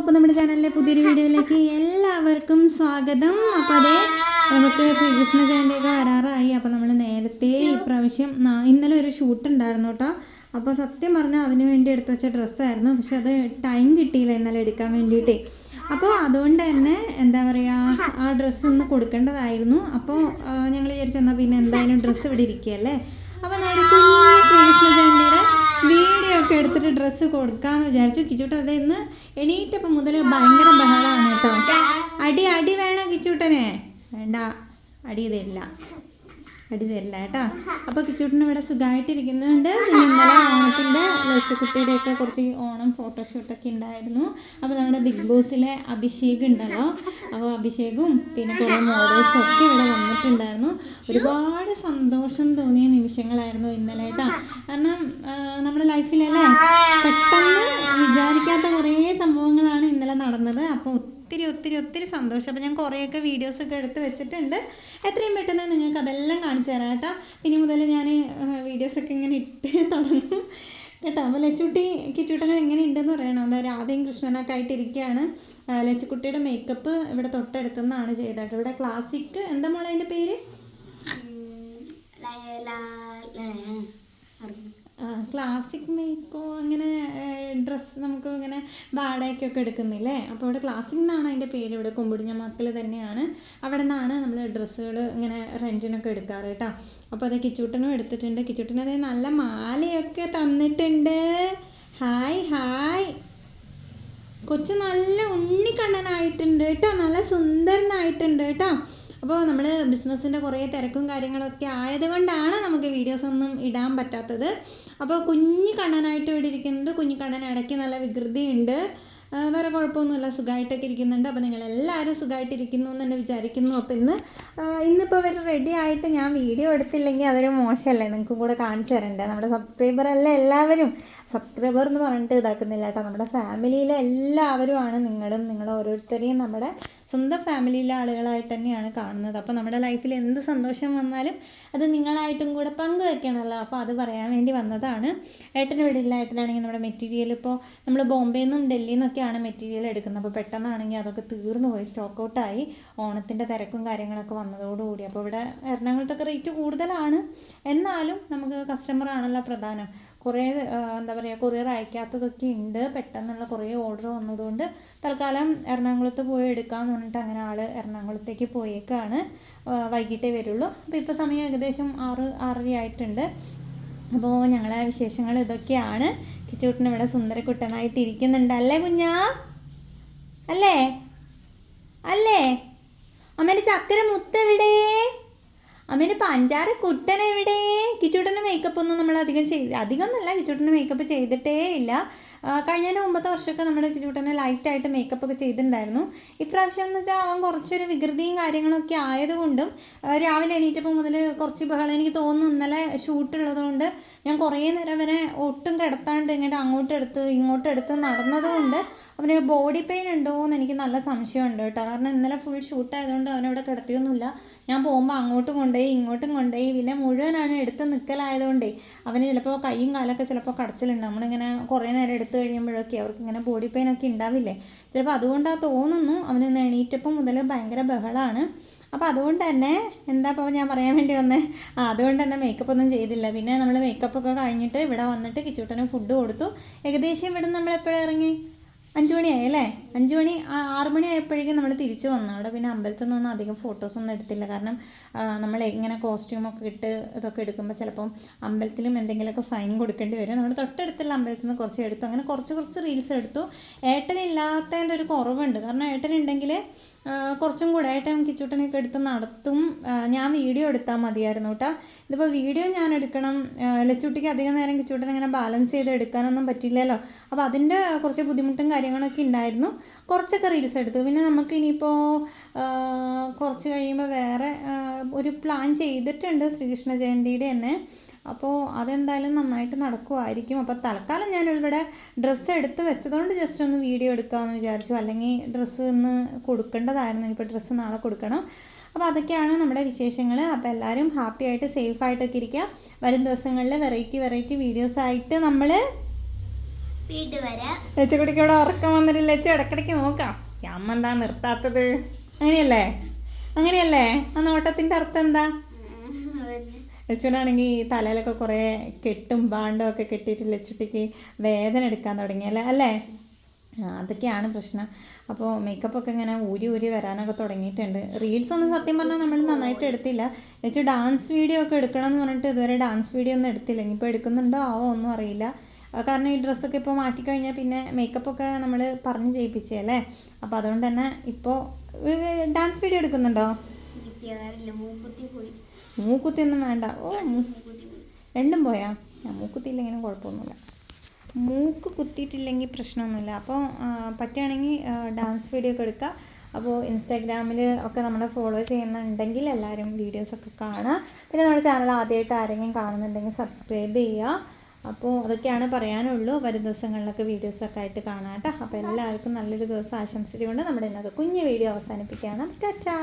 അപ്പോൾ നമ്മുടെ ചാനലിലെ പുതിയൊരു വീഡിയോയിലേക്ക് എല്ലാവർക്കും സ്വാഗതം. അപ്പോൾ അതെ നമുക്ക് ശ്രീകൃഷ്ണ ജയന്തിയൊക്കെ വരാറായി. അപ്പോൾ നമ്മൾ നേരത്തെ ഇപ്രാവശ്യം ഇന്നലെ ഒരു ഷൂട്ട് ഉണ്ടായിരുന്നു കേട്ടോ. അപ്പോൾ സത്യം പറഞ്ഞാൽ അതിന് വേണ്ടി എടുത്തു വെച്ച ഡ്രസ്സായിരുന്നു. പക്ഷെ അത് ടൈം കിട്ടിയില്ല ഇന്നലെ എടുക്കാൻ വേണ്ടിയിട്ടേ. അപ്പോൾ അതുകൊണ്ട് തന്നെ എന്താ പറയുക ആ ഡ്രസ്സ് ഇന്ന് കൊടുക്കേണ്ടതായിരുന്നു. അപ്പോൾ ഞങ്ങൾ വിചാരിച്ചെന്നാൽ പിന്നെ എന്തായാലും ഡ്രസ്സ് ഇവിടെ ഇരിക്കുകയല്ലേ? അപ്പോൾ ഒരു ശ്രീകൃഷ്ണ ജയന്തിയുടെ വീഡിയോ ഒക്കെ എടുത്തിട്ട് ഡ്രസ്സ് കൊടുക്കാന്ന് വിചാരിച്ചു. കിച്ചൂട്ടൻ അത് ഇന്ന് എണീറ്റപ്പം മുതൽ ഭയങ്കര ബഹളമാണ് കേട്ടോ. അടി അടി വേണോ കിച്ചൂട്ടനെ? വേണ്ട അടി തരില്ല അടി തരില്ല കേട്ടോ. അപ്പോൾ കിച്ചൂട്ടിന് ഇവിടെ സുഖമായിട്ടിരിക്കുന്നുണ്ട് പിന്നെ ഇന്നലെ ഓണത്തിന്റെ ലൊച്ചക്കുട്ടിയുടെയൊക്കെ കുറച്ച് ഓണം ഫോട്ടോഷൂട്ടൊക്കെ ഉണ്ടായിരുന്നു. അപ്പോൾ നമ്മുടെ ബിഗ് ബോസിലെ അഭിഷേക് ഉണ്ടല്ലോ. അപ്പോൾ അഭിഷേകും പിന്നെ കുറേ മോഡൽസും ഒക്കെ ഇവിടെ വന്നിട്ടുണ്ടായിരുന്നു. ഒരുപാട് സന്തോഷം തോന്നിയ നിമിഷങ്ങളായിരുന്നു ഇന്നലെ കേട്ടോ. കാരണം നമ്മുടെ ലൈഫിലല്ലേ പെട്ടെന്ന് വിചാരിക്കാത്ത കുറേ സംഭവങ്ങളാണ് ഇന്നലെ നടന്നത്. അപ്പോൾ ഒത്തിരി ഒത്തിരി ഒത്തിരി സന്തോഷം. അപ്പോൾ ഞാൻ കുറേയൊക്കെ വീഡിയോസൊക്കെ എടുത്ത് വെച്ചിട്ടുണ്ട്. എത്രയും പെട്ടെന്ന് നിങ്ങൾക്ക് അതെല്ലാം കാണിച്ചു തരാം കേട്ടോ. ഇനി മുതൽ ഞാൻ വീഡിയോസൊക്കെ ഇങ്ങനെ ഇട്ട് തുടങ്ങും. കേട്ടോ. അപ്പോൾ ലച്ചുട്ടി കിച്ചുട്ടനും എങ്ങനെ ഉണ്ടെന്ന് പറയണം? എന്താ രാധയും കൃഷ്ണനൊക്കെ ആയിട്ടിരിക്കുകയാണ് ലച്ചുക്കുട്ടിയുടെ മേക്കപ്പ് ഇവിടെ തൊട്ടടുത്തുനിന്നാണ് ചെയ്തത് ഇവിടെ ക്ലാസിക് എന്താ മോളെ അതിന്റെ പേര്? ക്ലാസിക് മേക്കോ അങ്ങനെ ഡ്രസ്സ് നമുക്ക് ഇങ്ങനെ വാടകയ്ക്കൊക്കെ എടുക്കുന്നില്ലേ? അപ്പോൾ ഇവിടെ ക്ലാസിക് എന്നാണ് അതിന്റെ പേര്. ഇവിടെ കൊമ്പുടിഞ്ഞ മക്കൾ തന്നെയാണ്. അവിടെ നിന്നാണ് നമ്മൾ ഡ്രസ്സുകൾ ഇങ്ങനെ റെന്റിനൊക്കെ എടുക്കാറ് കേട്ടോ അപ്പോൾ അത് കിച്ചൂട്ടനും എടുത്തിട്ടുണ്ട്. കിച്ചൂട്ടന് അതേ നല്ല മാലയൊക്കെ തന്നിട്ടുണ്ട്. ഹായ് ഹായ് കൊച്ചു നല്ല ഉണ്ണിക്കണ്ണനായിട്ടുണ്ട് കേട്ടോ നല്ല സുന്ദരനായിട്ടുണ്ട് കേട്ടോ അപ്പോൾ നമ്മൾ ബിസിനസ്സിന്റെ കുറേ തിരക്കും കാര്യങ്ങളൊക്കെ ആയതുകൊണ്ടാണ് നമുക്ക് വീഡിയോസ് ഒന്നും ഇടാൻ പറ്റാത്തത്. അപ്പോൾ കുഞ്ഞു കണ്ണനായിട്ട് ഇവിടെ ഇരിക്കുന്നുണ്ട് കുഞ്ഞു കണ്ണൻ ഇടയ്ക്ക് നല്ല വികൃതിയുണ്ട്. വേറെ കുഴപ്പമൊന്നുമില്ല സുഖമായിട്ടൊക്കെ ഇരിക്കുന്നുണ്ട്. അപ്പോൾ നിങ്ങളെല്ലാവരും സുഖമായിട്ടിരിക്കുന്നു എന്ന് തന്നെ വിചാരിക്കുന്നു. അപ്പോൾ ഇന്ന് ഇന്നിപ്പോൾ ഇവർ റെഡി ആയിട്ട് ഞാൻ വീഡിയോ എടുത്തില്ലെങ്കിൽ അതൊരു മോശമല്ലേ? നിങ്ങൾക്കും കൂടെ കാണിച്ചു തരണ്ടേ? നമ്മുടെ സബ്സ്ക്രൈബർ അല്ല എല്ലാവരും? സബ്സ്ക്രൈബർ എന്ന് പറഞ്ഞിട്ട് ഇതാക്കുന്നില്ല കേട്ടോ. നമ്മുടെ ഫാമിലിയിലെ എല്ലാവരുമാണ് നിങ്ങളും നിങ്ങൾ ഓരോരുത്തരെയും നമ്മുടെ സ്വന്തം ഫാമിലിയിലെ ആളുകളായിട്ട് തന്നെയാണ് കാണുന്നത്. അപ്പോൾ നമ്മുടെ ലൈഫിൽ എന്ത് സന്തോഷം വന്നാലും അത് നിങ്ങളായിട്ടും കൂടെ പങ്കുവെക്കണമല്ലോ. അപ്പോൾ അത് പറയാൻ വേണ്ടി വന്നതാണ്. ഏട്ടന് വീടില്ല ഏട്ടനാണെങ്കിൽ നമ്മുടെ മെറ്റീരിയൽ ഇപ്പോൾ നമ്മൾ ബോംബെയിൽ നിന്നും ഡൽഹിയിൽ നിന്നൊക്കെയാണ് മെറ്റീരിയൽ എടുക്കുന്നത്. അപ്പോൾ പെട്ടെന്നാണെങ്കിൽ അതൊക്കെ തീർന്നു പോയി. സ്റ്റോക്ക് ഔട്ടായി ഓണത്തിന്റെ തിരക്കും കാര്യങ്ങളൊക്കെ വന്നതോടുകൂടി. അപ്പോൾ ഇവിടെ എറണാകുളത്തൊക്കെ റേറ്റ് കൂടുതലാണ്. എന്നാലും നമുക്ക് കസ്റ്റമർ ആണല്ലോ പ്രധാനം. കുറേ എന്താ പറയുക കൊറിയർ അയക്കാത്തതൊക്കെ ഉണ്ട്. പെട്ടെന്നുള്ള കുറേ ഓർഡർ വന്നതുകൊണ്ട് തൽക്കാലം എറണാകുളത്ത് പോയി എടുക്കാമെന്ന് പറഞ്ഞിട്ട് അങ്ങനെ ആൾ എറണാകുളത്തേക്ക് പോയേക്കാണ്. വൈകിട്ടേ വരുള്ളൂ. അപ്പോൾ ഇപ്പോൾ സമയം ഏകദേശം ആറ് ആറര ആയിട്ടുണ്ട്. അപ്പോൾ ഞങ്ങളെ വിശേഷങ്ങൾ ഇതൊക്കെയാണ്. കിച്ചുകുട്ടൻ ഇവിടെ സുന്ദരക്കുട്ടനായിട്ട് ഇരിക്കുന്നുണ്ട്. അല്ലേ കുഞ്ഞാ? അല്ലേ? അല്ലേ? അമ്മേന്റെ ചക്കര മുത്തെവിടെ? അമ്മേന്റെ പഞ്ചാര കുട്ടൻ എവിടെ? കിച്ചൂട്ടന്റെ മേക്കപ്പ് ഒന്നും നമ്മൾ അധികം ചെയ്ത് അധികം എന്നല്ല കിച്ചൂട്ടന്റെ മേക്കപ്പ് ചെയ്തിട്ടേ ഇല്ല. കഴിഞ്ഞതിന് മുമ്പത്തെ വർഷമൊക്കെ നമ്മുടെ ലൈറ്റ് ലൈറ്റായിട്ട് മേക്കപ്പ് ഒക്കെ ചെയ്തിട്ടുണ്ടായിരുന്നു. ഇപ്രാവശ്യം എന്ന് വെച്ചാൽ അവൻ കുറച്ചൊരു വികൃതിയും കാര്യങ്ങളൊക്കെ ആയതുകൊണ്ടും രാവിലെ എണീറ്റപ്പോൾ മുതൽ കുറച്ച് ബഹളം എനിക്ക് തോന്നുന്നു ഇന്നലെ ഷൂട്ട് ഉള്ളതുകൊണ്ട് ഞാൻ കുറേ നേരം അവനെ ഒട്ടും കിടത്താണ്ട് ഇങ്ങോട്ട് അങ്ങോട്ട് എടുത്ത് ഇങ്ങോട്ട് എടുത്ത് നടന്നതുകൊണ്ട് അവന് ബോഡി പെയിൻ ഉണ്ടോ എന്ന് എനിക്ക് നല്ല സംശയമുണ്ട് കേട്ടോ. കാരണം ഇന്നലെ ഫുൾ ഷൂട്ട് ആയതുകൊണ്ട് അവനവിടെ കിടത്തിയൊന്നുമില്ല. ഞാൻ പോകുമ്പോൾ അങ്ങോട്ടും കൊണ്ടുപോയി ഇങ്ങോട്ടും കൊണ്ടുപോയി. പിന്നെ മുഴുവനാണ് എടുത്ത് നിൽക്കലായതുകൊണ്ടേ അവന് ചിലപ്പോൾ കൈയും കാലൊക്കെ ചിലപ്പോൾ കടച്ചിലുണ്ട്. നമ്മളിങ്ങനെ കുറേ നേരം എടുത്തു കഴിയുമ്പോഴൊക്കെ അവർക്ക് ഇങ്ങനെ ബോഡി പെയിൻ ഒക്കെ ഉണ്ടാവില്ലേ? ചിലപ്പോൾ അതുകൊണ്ടാ തോന്നുന്നു അവന് എണീറ്റപ്പം മുതൽ ഭയങ്കര ബഹളമാണ് അപ്പോൾ അതുകൊണ്ട് തന്നെ എന്താ ഇപ്പോൾ ഞാൻ പറയാൻ വേണ്ടി വന്നേ? ആ അതുകൊണ്ട് തന്നെ മേക്കപ്പ് ഒന്നും ചെയ്തില്ല. പിന്നെ നമ്മൾ മേക്കപ്പ് ഒക്കെ കഴിഞ്ഞിട്ട് ഇവിടെ വന്നിട്ട് കിച്ചൂട്ടന് ഫുഡ് കൊടുത്തു. ഏകദേശം ഇവിടെ നമ്മൾ എപ്പോഴും ഇറങ്ങി? അഞ്ച് മണിയായി അല്ലേ അഞ്ച് മണി ആറ് മണി ആയപ്പോഴേക്കും നമ്മൾ തിരിച്ചു വന്നു. അവിടെ പിന്നെ അമ്പലത്തിൽ നിന്നൊന്നും അധികം ഫോട്ടോസൊന്നും എടുത്തില്ല. കാരണം നമ്മൾ ഇങ്ങനെ കോസ്റ്റ്യൂമൊക്കെ ഇട്ട് ഇതൊക്കെ എടുക്കുമ്പോൾ ചിലപ്പം അമ്പലത്തിലും എന്തെങ്കിലുമൊക്കെ ഫൈൻ കൊടുക്കേണ്ടി വരും. നമ്മൾ തൊട്ടടുത്തുള്ള അമ്പലത്തിൽ നിന്ന് കുറച്ച് എടുത്തു. അങ്ങനെ കുറച്ച് കുറച്ച് റീൽസ് എടുത്തു. ഏട്ടനില്ലാത്തതിന്റെ ഒരു കുറവുണ്ട്. കാരണം ഏട്ടനുണ്ടെങ്കിൽ കുറച്ചും കൂടെ ആയിട്ട് ഞാൻ കിച്ചുട്ടനൊക്കെ എടുത്ത് നടത്തും. ഞാൻ വീഡിയോ എടുത്താൽ മതിയായിരുന്നു കേട്ടോ ഇതിപ്പോൾ വീഡിയോ ഞാൻ എടുക്കണം. ലച്ചുട്ടിക്ക് അധികം നേരം കിച്ചുട്ടൻ ഇങ്ങനെ ബാലൻസ് ചെയ്ത് എടുക്കാനൊന്നും പറ്റില്ലല്ലോ. അപ്പോൾ അതിന്റെ കുറച്ച് ബുദ്ധിമുട്ടും കാര്യങ്ങളൊക്കെ ഉണ്ടായിരുന്നു കുറച്ചൊക്കെ റീൽസ് എടുത്തു. പിന്നെ നമുക്ക് ഇനിയിപ്പോൾ കുറച്ച് കഴിയുമ്പോൾ വേറെ ഒരു പ്ലാൻ ചെയ്തിട്ടുണ്ട് ശ്രീകൃഷ്ണ ജയന്തിയുടെ തന്നെ അപ്പോൾ അതെന്തായാലും നന്നായിട്ട് നടക്കുമായിരിക്കും അപ്പോൾ തൽക്കാലം ഞാൻ ഇവിടെ ഡ്രസ്സ് എടുത്ത് വെച്ചതുകൊണ്ട് ജസ്റ്റ് ഒന്ന് വീഡിയോ എടുക്കാമെന്ന് വിചാരിച്ചു. അല്ലെങ്കിൽ ഡ്രസ്സ് ഇന്ന് കൊടുക്കേണ്ടതായിരുന്നു. ഇപ്പോൾ ഡ്രസ്സ് നാളെ കൊടുക്കണം. അപ്പോൾ അതൊക്കെയാണ് നമ്മുടെ വിശേഷങ്ങൾ അപ്പോൾ എല്ലാവരും ഹാപ്പി ആയിട്ട് സേഫ് ആയിട്ടൊക്കെ ഇരിക്കുക. വരും ദിവസങ്ങളിൽ വെറൈറ്റി വെറൈറ്റി വീഡിയോസ് ആയിട്ട് നമ്മൾ ലച്ചുകുട്ടിക്ക് ഇവിടെ ഉറക്കം വന്നിട്ടില്ല. ചേച്ചി ഇടക്കിടയ്ക്ക് നോക്കാം. ഞാൻ അമ്മ എന്താ നിർത്താത്തത്? അങ്ങനെയല്ലേ? അങ്ങനെയല്ലേ? ആ നോട്ടത്തിന്റെ അർത്ഥം എന്താ? ലച്ചുവിനാണെങ്കിൽ ഈ തലയിലൊക്കെ കുറേ കെട്ടും ബാണ്ടും ഒക്കെ കെട്ടിയിട്ട് ലച്ചുട്ടിക്ക് വേദന എടുക്കാൻ തുടങ്ങിയല്ലേ അല്ലേ? അല്ലേ? അതൊക്കെയാണ് പ്രശ്നം. അപ്പോൾ മേക്കപ്പ് ഒക്കെ ഇങ്ങനെ ഊരി ഊരി വരാനൊക്കെ തുടങ്ങിയിട്ടുണ്ട്. റീൽസ് ഒന്നും സത്യം പറഞ്ഞാൽ നമ്മൾ നന്നായിട്ട് എടുത്തില്ല. ലച്ചു ഡാൻസ് വീഡിയോ ഒക്കെ എടുക്കണം എന്ന് പറഞ്ഞിട്ട് ഇതുവരെ ഡാൻസ് വീഡിയോ ഒന്നും എടുത്തില്ല. ഇനിയിപ്പോൾ എടുക്കുന്നുണ്ടോ ആവോ ഒന്നും അറിയില്ല. കാരണം ഈ ഡ്രസ്സൊക്കെ ഇപ്പോൾ മാറ്റിക്കഴിഞ്ഞാൽ പിന്നെ മേക്കപ്പ് ഒക്കെ നമ്മൾ പറഞ്ഞ് ചെയ്യിപ്പിച്ചല്ലേ അപ്പോൾ അതുകൊണ്ട് തന്നെ ഇപ്പോൾ ഡാൻസ് വീഡിയോ എടുക്കുന്നുണ്ടോ? മൂക്കുത്തി ഒന്നും വേണ്ട. ഓ രണ്ടും പോയാ. ഞാൻ മൂക്കുത്തിയില്ലെങ്കിലും കുഴപ്പമൊന്നുമില്ല. മൂക്ക് കുത്തിയിട്ടില്ലെങ്കിൽ പ്രശ്നമൊന്നുമില്ല. അപ്പോൾ പറ്റുകയാണെങ്കിൽ ഡാൻസ് വീഡിയോ ഒക്കെ എടുക്കുക. അപ്പോൾ ഇൻസ്റ്റാഗ്രാമിൽ ഒക്കെ നമ്മളെ ഫോളോ ചെയ്യുന്നുണ്ടെങ്കിൽ എല്ലാവരും വീഡിയോസൊക്കെ കാണുക. പിന്നെ നമ്മുടെ ചാനൽ ആദ്യമായിട്ട് ആരെങ്കിലും കാണുന്നുണ്ടെങ്കിൽ സബ്സ്ക്രൈബ് ചെയ്യുക. അപ്പോൾ അതൊക്കെയാണ് പറയാനുള്ളൂ. വരും ദിവസങ്ങളിലൊക്കെ വീഡിയോസൊക്കെ ആയിട്ട് കാണാം കേട്ടോ. അപ്പോൾ എല്ലാവർക്കും നല്ലൊരു ദിവസം ആശംസിച്ചുകൊണ്ട് നമ്മുടെ ഇന്നത്തെ കുഞ്ഞു വീഡിയോ അവസാനിപ്പിക്കുകയാണ്. ടാറ്റാ!